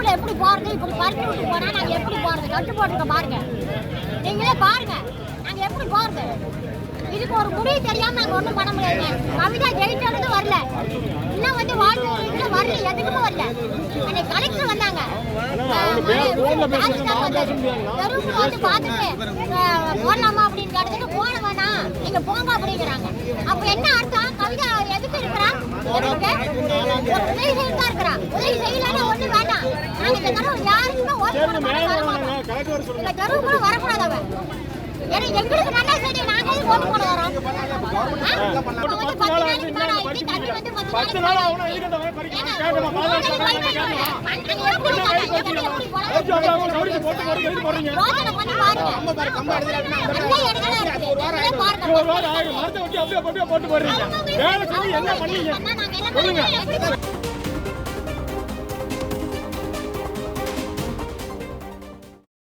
ரோட்ல எப்படி போறது? இப்படி பறிச்சு விட்டு போனா நாங்க எப்படி போறது? கட்டு போட்டுருக்க பாருங்க. நீங்களே பாருங்க. நாங்க எப்படி போறது? இதுக்கு ஒரு முடிவு தெரியாம நாங்க ஒண்ணும் பண்ண முடியாதுங்க. கவிதா ஜெயிச்சது வரல. இன்னும் வந்து இதுல வரல. எதுக்குமே வரல. அன்னைக்கு கலெக்டர் வந்தாங்க. தெருவுக்கு வந்து பார்த்துட்டு போடலாமா அப்படின்னு கேட்டதுக்கு போட வேணாம் நீங்க போங்க அப்படிங்கிறாங்க. அப்ப என்ன அர்த்தம்? கவிதா எதுக்கு இருக்கிறா? உதவி செய்யறதா இருக்கிறா. உதவி செய்யலன்னா ஒண்ணு இந்த வரக்கூடாது அவன் ஏன்னா எங்களுக்கு ஓட்டு போட வரோம் பத்து நாள் கவுடிக்கு போட்டு போடுறீங்க ஆகும் போட்டு வேலை செஞ்சு என்ன பண்ணீங்க அண்ணா,